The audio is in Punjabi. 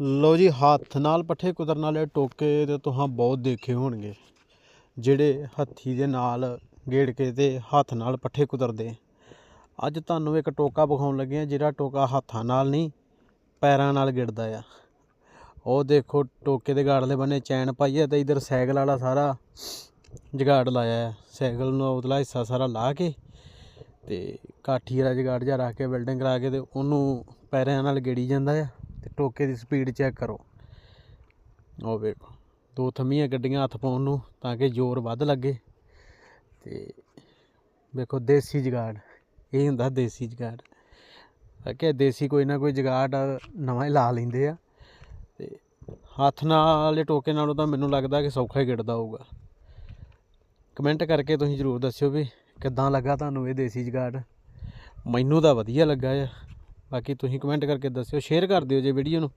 ਲੋ ਜੀ, ਹੱਥ ਨਾਲ ਪੱਠੇ ਕੁਤਰਨ ਵਾਲੇ ਟੋਕੇ ਤੇ ਤੁਹਾਂ ਬਹੁਤ ਦੇਖੇ ਹੋਣਗੇ। ਜਿਹੜੇ ਹੱਥੀ ਦੇ ਨਾਲ ਗੇੜ ਕੇ ਤੇ ਹੱਥ ਨਾਲ ਪੱਠੇ ਕੁਤਰਦੇ ਅੱਜ ਤੁਹਾਨੂੰ ਇੱਕ ਟੋਕਾ ਵਿਖਾਉਣ ਲੱਗੇ ਆ ਜਿਹੜਾ ਟੋਕਾ ਹੱਥਾਂ ਨਾਲ ਨਹੀਂ, ਪੈਰਾਂ ਨਾਲ ਗਿੜਦਾ ਆ। ਉਹ ਦੇਖੋ, ਟੋਕੇ ਦੇ ਗਾੜਲੇ ਬੰਨੇ ਚੈਨ ਪਾਈ ਹੈ ਤੇ ਇਧਰ ਸਾਈਕਲ ਵਾਲਾ ਸਾਰਾ ਜਗਾੜ ਲਾਇਆ ਆ। ਸਾਈਕਲ ਨੂੰ ਉਤਲਾ ਹਿੱਸਾ ਸਾਰਾ ਲਾ ਕੇ ਤੇ ਕਾਠੀ ਵਾਲਾ ਜਗਾੜ ਜਿਹਾ ਰੱਖ ਕੇ ਬਿਲਡਿੰਗ ਕਰਾ ਕੇ ਤੇ ਉਹਨੂੰ ਪੈਰਾਂ ਨਾਲ ਗੇੜੀ ਜਾਂਦਾ ਆ। ਤੇ ਟੋਕੇ ਦੀ ਸਪੀਡ ਚੈੱਕ ਕਰੋ। ਉਹ ਵੇਖੋ, ਦੋ ਥੰਮੀਆਂ ਗੱਡੀਆਂ ਹੱਥ ਪਾਉਣ ਨੂੰ ਤਾਂ ਕਿ ਜ਼ੋਰ ਵੱਧ ਲੱਗੇ। ਤੇ ਵੇਖੋ, ਦੇਸੀ ਜਗਾੜ, ਇਹ ਹੁੰਦਾ ਦੇਸੀ ਜਗਾੜ। ਕਿ ਦੇਸੀ ਕੋਈ ਨਾ ਕੋਈ ਜਗਾੜ ਨਵਾਂ ਹੀ ਲਾ ਲੈਂਦੇ ਆ। ਤੇ ਹੱਥ ਨਾਲ, ਟੋਕੇ ਨਾਲੋਂ ਤਾਂ ਮੈਨੂੰ ਲੱਗਦਾ ਕਿ ਸੌਖਾ ਹੀ ਗਿੜਦਾ ਹੋਊਗਾ। ਕਮੈਂਟ ਕਰਕੇ ਤੁਸੀਂ ਜ਼ਰੂਰ ਦੱਸਿਓ ਵੀ ਕਿੱਦਾਂ ਲੱਗਾ ਤੁਹਾਨੂੰ ਇਹ ਦੇਸੀ ਜਗਾੜ? ਮੈਨੂੰ ਤਾਂ ਵਧੀਆ ਲੱਗਾ ਆ। ਬਾਕੀ ਤੁਸੀਂ ਕਮੈਂਟ ਕਰਕੇ ਦੱਸਿਓ ਸ਼ੇਅਰ ਕਰ ਦਿਓ ਜੇ ਵੀਡੀਓ ਨੂੰ।